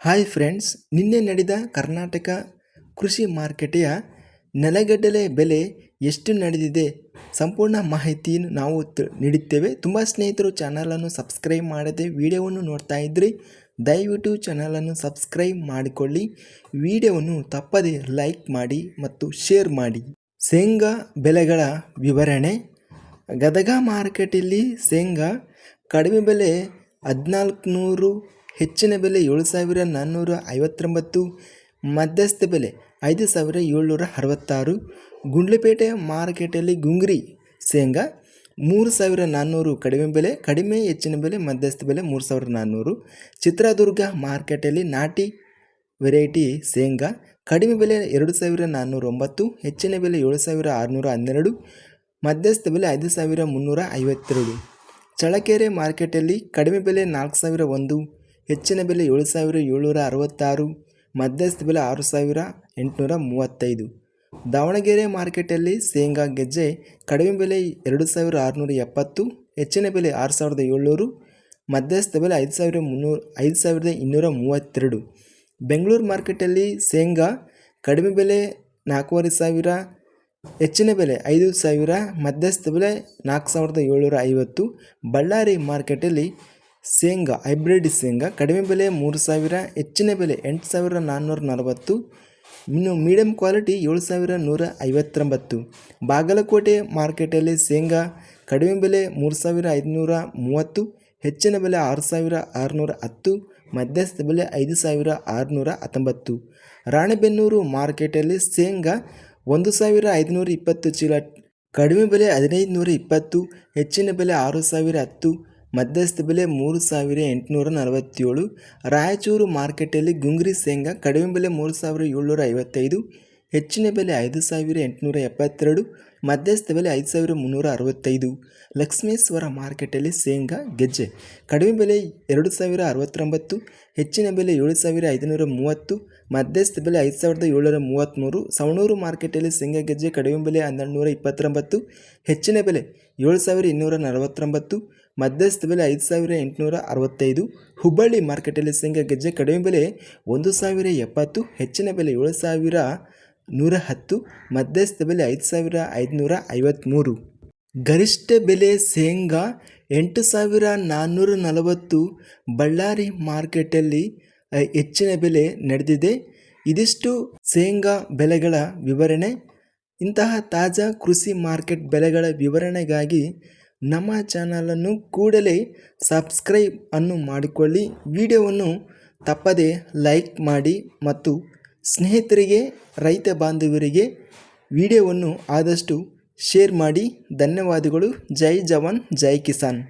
Hi friends ನಿನ್ನೆ ನಡೆದ ಕರ್ನಾಟಕ ಕೃಷಿ ಮಾರುಕಟ್ಟೆಯ ನೆಲಗಡಲೆ ಬೆಲೆ ಎಷ್ಟು ನಡೆದಿದೆ ಸಂಪೂರ್ಣ ಮಾಹಿತಿಯನ್ನು ನಾವು ನೀಡುತ್ತೇವೆ ತುಂಬ ಸ್ನೇಹಿತರು ಚಾನಲನ್ನು ಸಬ್ಸ್ಕ್ರೈಬ್ ಮಾಡದೆ ವಿಡಿಯೋವನ್ನು ನೋಡ್ತಾ ಇದ್ದರೆ ದಯವಿಟ್ಟು ಚಾನಲನ್ನು ಸಬ್ಸ್ಕ್ರೈಬ್ ಮಾಡಿಕೊಳ್ಳಿ. ವಿಡಿಯೋವನ್ನು ತಪ್ಪದೆ ಲೈಕ್ ಮಾಡಿ ಮತ್ತು ಶೇರ್ ಮಾಡಿ. ಶೇಂಗಾ ಬೆಲೆಗಳ ವಿವರಣೆ. ಗದಗ ಮಾರುಕಟ್ಟೆಯಲ್ಲಿ ಶೇಂಗಾ ಕಡಿಮೆ ಬೆಲೆ ಹದಿನಾಲ್ಕು ನೂರು ಹೆಚ್ಚಿನ ಬೆಲೆ ಏಳು ಸಾವಿರ ನಾನ್ನೂರ ಐವತ್ತೊಂಬತ್ತು, ಮಧ್ಯಸ್ಥ ಬೆಲೆ ಐದು ಸಾವಿರ ಏಳ್ನೂರ ಅರವತ್ತಾರು, ಗುಂಡ್ಲಪೇಟೆ ಮಾರ್ಕೆಟಲ್ಲಿ ಗುಂಗ್ರಿ ಶೇಂಗಾ ಮೂರು ಸಾವಿರ ನಾನ್ನೂರು ಕಡಿಮೆ ಬೆಲೆ, ಕಡಿಮೆ ಹೆಚ್ಚಿನ ಬೆಲೆ, ಮಧ್ಯಸ್ಥ ಬೆಲೆ ಮೂರು ಸಾವಿರದ ನಾನ್ನೂರು, ಚಿತ್ರದುರ್ಗ ಮಾರ್ಕೆಟಲ್ಲಿ ನಾಟಿ ವೆರೈಟಿ ಶೇಂಗಾ ಕಡಿಮೆ ಬೆಲೆ ಎರಡು ಸಾವಿರ ನಾನ್ನೂರ ಒಂಬತ್ತು, ಹೆಚ್ಚಿನ ಬೆಲೆ ಏಳು ಸಾವಿರ ಆರುನೂರ ಹನ್ನೆರಡು, ಮಧ್ಯಸ್ಥ ಬೆಲೆ ಐದು ಸಾವಿರ ಮುನ್ನೂರ ಐವತ್ತೆರಡು. ಚಳಕೆರೆ ಮಾರ್ಕೆಟಲ್ಲಿ ಕಡಿಮೆ ಬೆಲೆ ನಾಲ್ಕು ಸಾವಿರ ಒಂದು ಹೆಚ್ಚಿನ ಬೆಲೆ ಏಳು ಸಾವಿರ ಏಳ್ನೂರ ಅರವತ್ತಾರು, ಮಧ್ಯಸ್ಥ ಬೆಲೆ ಆರು ಸಾವಿರ ಎಂಟುನೂರ ಮೂವತ್ತೈದು. ದಾವಣಗೆರೆ ಮಾರ್ಕೆಟಲ್ಲಿ ಶೇಂಗಾ ಗೆಜ್ಜೆ ಕಡಿಮೆ ಬೆಲೆ ಎರಡು ಸಾವಿರ ಆರುನೂರ ಎಪ್ಪತ್ತು, ಹೆಚ್ಚಿನ ಬೆಲೆ ಆರು ಸಾವಿರದ ಏಳ್ನೂರು, ಮಧ್ಯಸ್ಥ ಬೆಲೆ ಐದು ಸಾವಿರ ಮುನ್ನೂರು ಐದು ಸಾವಿರದ ಇನ್ನೂರ ಮೂವತ್ತೆರಡು. ಬೆಂಗಳೂರು ಮಾರ್ಕೆಟಲ್ಲಿ ಶೇಂಗಾ ಕಡಿಮೆ ಬೆಲೆ ನಾಲ್ಕೂವರೆ ಸಾವಿರ, ಹೆಚ್ಚಿನ ಬೆಲೆ ಐದು ಸಾವಿರ, ಮಧ್ಯಸ್ಥ ಬೆಲೆ ನಾಲ್ಕು ಸಾವಿರದ ಏಳ್ನೂರ ಐವತ್ತು. ಬಳ್ಳಾರಿ ಮಾರ್ಕೆಟಲ್ಲಿ ಶೇಂಗಾ, ಹೈಬ್ರಿಡ್ ಶೇಂಗಾ, ಕಡಿಮೆ ಬೆಲೆ ಮೂರು ಸಾವಿರ, ಹೆಚ್ಚಿನ ಬೆಲೆ ಎಂಟು ಸಾವಿರ ನಾನ್ನೂರ ನಲವತ್ತು, ಇನ್ನು ಮೀಡಿಯಂ ಕ್ವಾಲಿಟಿ ಏಳು ಸಾವಿರ ನೂರ ಐವತ್ತೊಂಬತ್ತು. ಬಾಗಲಕೋಟೆ ಮಾರ್ಕೆಟಲ್ಲಿ ಶೇಂಗಾ ಕಡಿಮೆ ಬೆಲೆ ಮೂರು ಸಾವಿರ ಐದುನೂರ ಮೂವತ್ತು, ಹೆಚ್ಚಿನ ಬೆಲೆ ಆರು ಸಾವಿರ ಆರುನೂರ ಹತ್ತು, ಮಧ್ಯಸ್ಥ ಬೆಲೆ ಐದು ಸಾವಿರ ಆರುನೂರ ಹತ್ತೊಂಬತ್ತು. ರಾಣೆಬೆನ್ನೂರು ಮಾರ್ಕೆಟಲ್ಲಿ ಶೇಂಗಾ ಒಂದು ಸಾವಿರ ಐದುನೂರ ಇಪ್ಪತ್ತು ಚೀಲ, ಕಡಿಮೆ ಬೆಲೆ ಹದಿನೈದು ನೂರ ಇಪ್ಪತ್ತು, ಹೆಚ್ಚಿನ ಬೆಲೆ ಆರು ಸಾವಿರ ಹತ್ತು ಮಧ್ಯಸ್ಥ ಬೆಲೆ ಮೂರು ಸಾವಿರ ಎಂಟುನೂರ ನಲವತ್ತೇಳು. ರಾಯಚೂರು ಮಾರ್ಕೆಟಲ್ಲಿ ಗುಂಗ್ರಿ ಶೇಂಗಾ ಕಡಿಮೆ ಬೆಲೆ ಮೂರು ಸಾವಿರ ಏಳ್ನೂರ ಐವತ್ತೈದು. ಹೆಚ್ಚಿನ ಬೆಲೆ ಐದು ಸಾವಿರ ಎಂಟುನೂರ ಎಪ್ಪತ್ತೆರಡು, ಮಧ್ಯಸ್ಥ ಬೆಲೆ ಐದು ಸಾವಿರ ಮುನ್ನೂರ ಅರವತ್ತೈದು. ಲಕ್ಷ್ಮೇಶ್ವರ ಮಾರ್ಕೆಟಲ್ಲಿ ಶೇಂಗಾ, ಗೆಜ್ಜೆ. ಕಡಿಮೆ ಬೆಲೆ ಎರಡು ಸಾವಿರ ಅರವತ್ತೊಂಬತ್ತು, ಹೆಚ್ಚಿನ ಬೆಲೆ ಏಳು ಸಾವಿರ ಐದುನೂರ ಮೂವತ್ತು, ಮಧ್ಯಸ್ಥ ಬೆಲೆ ಐದು ಸಾವಿರದ ಏಳುನೂರ ಮೂವತ್ತ್ಮೂರು. ಸವಣೂರು ಮಾರ್ಕೆಟಲ್ಲಿ ಶೇಂಗಾ, ಗೆಜ್ಜೆ ಕಡಿಮೆ ಬೆಲೆ ಹನ್ನೆರಡು ನೂರ ಇಪ್ಪತ್ತೊಂಬತ್ತು, ಹೆಚ್ಚಿನ ಬೆಲೆ ಏಳು ಸಾವಿರ ಇನ್ನೂರ ನಲವತ್ತೊಂಬತ್ತು, ಮಧ್ಯಸ್ಥ ಬೆಲೆ ಐದು ಸಾವಿರ ಎಂಟುನೂರ ಅರವತ್ತೈದು. ಹುಬ್ಬಳ್ಳಿ ಮಾರ್ಕೆಟಲ್ಲಿ ಶೇಂಗಾ, ಗೆಜ್ಜೆ ಕಡಿಮೆ ಬೆಲೆ ಒಂದು ಸಾವಿರ ಎಪ್ಪತ್ತು, ಹೆಚ್ಚಿನ ಬೆಲೆ ಏಳು ಸಾವಿರ ನೂರ ಹತ್ತು ಮಧ್ಯಸ್ಥ ಬೆಲೆ ಐದು ಸಾವಿರ ಐದುನೂರ ಐವತ್ತ್ಮೂರು ಗರಿಷ್ಠ ಬೆಲೆ ಶೇಂಗಾ ಎಂಟು ಸಾವಿರ ನಾನ್ನೂರ ನಲವತ್ತು ಬಳ್ಳಾರಿ ಮಾರ್ಕೆಟಲ್ಲಿ ಹೆಚ್ಚಿನ ಬೆಲೆ ನಡೆದಿದೆ. ಇದಿಷ್ಟು ಶೇಂಗಾ ಬೆಲೆಗಳ ವಿವರಣೆ. ಇಂತಹ ತಾಜಾ ಕೃಷಿ ಮಾರ್ಕೆಟ್ ಬೆಲೆಗಳ ವಿವರಣೆಗಾಗಿ ನಮ್ಮ ಚಾನಲನ್ನು ಕೂಡಲೇ ಸಬ್ಸ್ಕ್ರೈಬ್ ಅನ್ನು ಮಾಡಿಕೊಳ್ಳಿ. ವಿಡಿಯೋವನ್ನು ತಪ್ಪದೆ ಲೈಕ್ ಮಾಡಿ ಮತ್ತು ಸ್ನೇಹಿತರಿಗೆ ರೈತ ಬಾಂಧವರಿಗೆ ವಿಡಿಯೋವನ್ನು ಆದಷ್ಟು ಶೇರ್ ಮಾಡಿ. ಧನ್ಯವಾದಗಳು. ಜೈ ಜವಾನ್ ಜೈ ಕಿಸಾನ್.